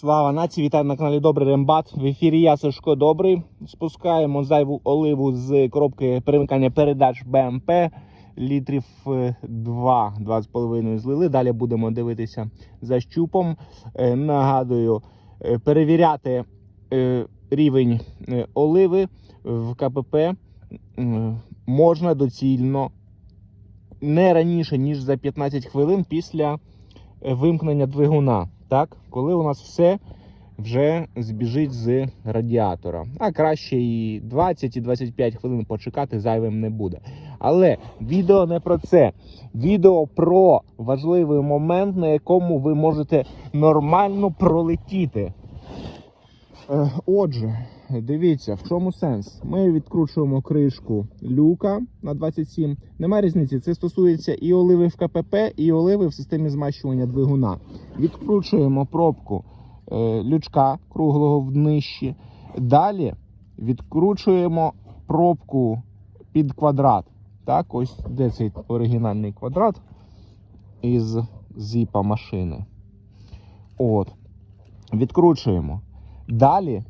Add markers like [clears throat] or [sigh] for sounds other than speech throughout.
Слава нації, вітаю на каналі Добрий Рембат. В ефірі я Сашко Добрий. Спускаємо зайву оливу з коробки перемикання передач БМП. Літрів е, 2, 2,5 злили. Далі будемо дивитися за щупом. Е, Нагадую, е, перевіряти е, рівень е, оливи в КПП е, можна доцільно не раніше, ніж за 15 хвилин після е, вимкнення двигуна. Так, коли у нас все вже збіжить з радіатора. А краще і 20 і 25 хвилин почекати зайвим не буде. Але відео не про це. Відео про важливий момент, на якому ви можете нормально пролетіти. Е, Отже, дивіться, в чому сенс. Ми відкручуємо кришку люка на 27. Немає різниці. Це стосується і оливи в КПП, і оливи в системі змащування двигуна. Відкручуємо пробку е, лючка круглого в днищі. Далі відкручуємо пробку під квадрат. Так, ось де цей оригінальний квадрат із зіпа машини. От. Відкручуємо. Далі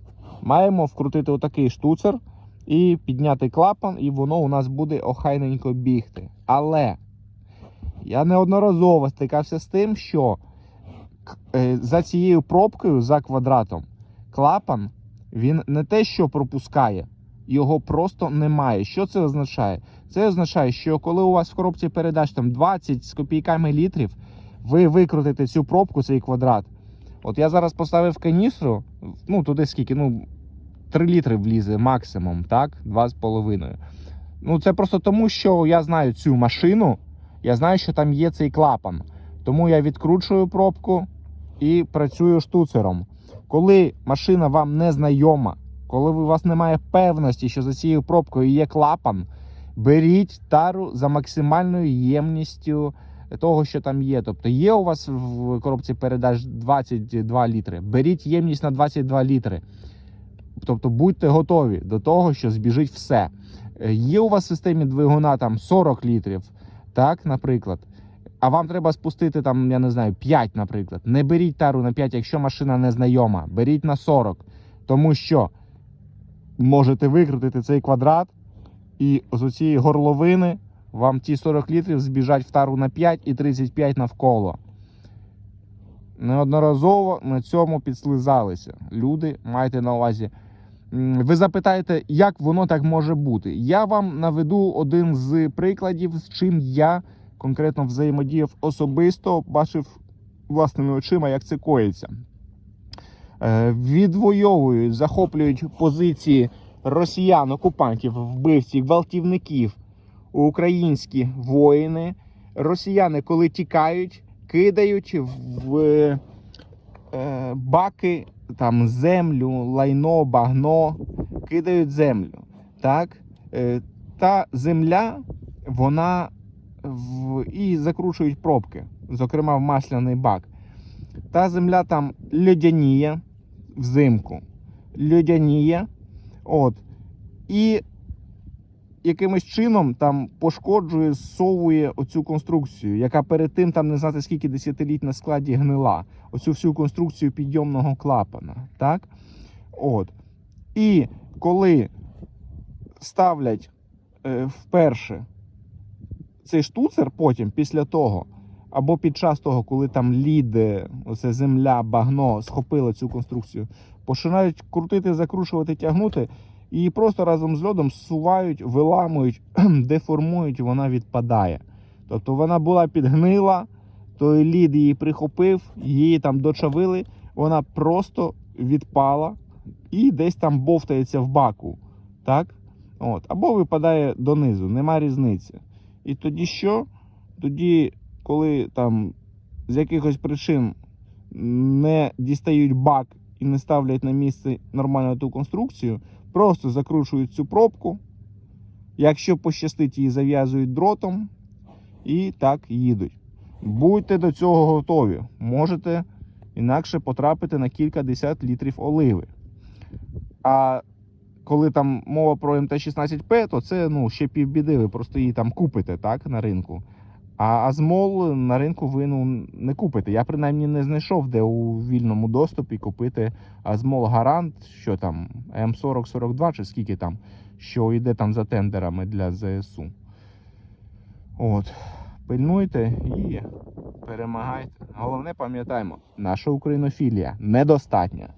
маємо вкрутити отакий штуцер і підняти клапан, і воно у нас буде охайненько бігти. Але я неодноразово стикався з тим, що е, за цією пробкою, за квадратом, клапан він не те, що пропускає, його просто немає. Що це означає? Це означає, що коли у вас в коробці передач там 20 з копійками літрів, ви викрутите цю пробку, цей квадрат. От я зараз поставив каністру, ну туди скільки, ну 3 літри влізе максимум, так? 2,5. Ну це просто тому, що я знаю цю машину, я знаю, що там є цей клапан. Тому я відкручую пробку і працюю штуцером. Коли машина вам не знайома, коли у вас немає певності, що за цією пробкою є клапан, беріть тару за максимальною ємністю того, що там є. Тобто є у вас в коробці передач 22 літри. Беріть ємність на 22 літри. Тобто будьте готові до того, що збіжить все. Е, Є у вас в системі двигуна там 40 літрів, так, наприклад. А вам треба спустити там, я не знаю, 5, наприклад. Не беріть тару на 5, якщо машина не знайома. Беріть на 40. Тому що можете викрутити цей квадрат, і з оцієї горловини вам ті 40 літрів збіжать в тару на 5 і 35 навколо. Неодноразово на цьому підслизалися. Люди, майте на увазі. Ви запитаєте, як воно так може бути? Я вам наведу один з прикладів, з чим я конкретно взаємодіяв особисто, бачив власними очима, як це коїться. Е, Відвоюють, захоплюють позиції росіян, окупантів, вбивців, гвалтівників, українські воїни. Росіяни, коли тікають, кидають в е, баки там землю, лайно, багно, кидають землю. Так? Е, та земля, вона в... і закручують пробки, зокрема в масляний бак. Та земля там льодяніє взимку. Льодяніє. От. І якимось чином там пошкоджує, зсовує оцю конструкцію, яка перед тим там не знати скільки десятиліть на складі гнила. Оцю всю конструкцію підйомного клапана. Так? От. І коли ставлять е, вперше цей штуцер, потім, після того, або під час того, коли там лід, е, оце земля, багно схопило цю конструкцію, починають крутити, закручувати, тягнути, і просто разом з льодом зсувають, виламують, [clears throat] деформують, вона відпадає. Тобто вона була підгнила, той лід її прихопив, її там дочавили, вона просто відпала і десь там бовтається в баку. Так? От. Або випадає донизу, нема різниці. І тоді що? Тоді, коли там з якихось причин не дістають бак і не ставлять на місце нормально ту конструкцію, просто закручують цю пробку. Якщо пощастить, її зав'язують дротом і так їдуть. Будьте до цього готові. Можете інакше потрапити на кілька десят літрів оливи. А коли там мова про МТ-16П, то це ну, ще півбіди, ви просто її там купите так, на ринку. А Азмол на ринку ви ну, не купите. Я принаймні не знайшов, де у вільному доступі купити Азмол Гарант, що там М4042 чи скільки там, що йде там за тендерами для ЗСУ. От. Пильнуйте і перемагайте. Головне пам'ятаємо, наша українофілія недостатня.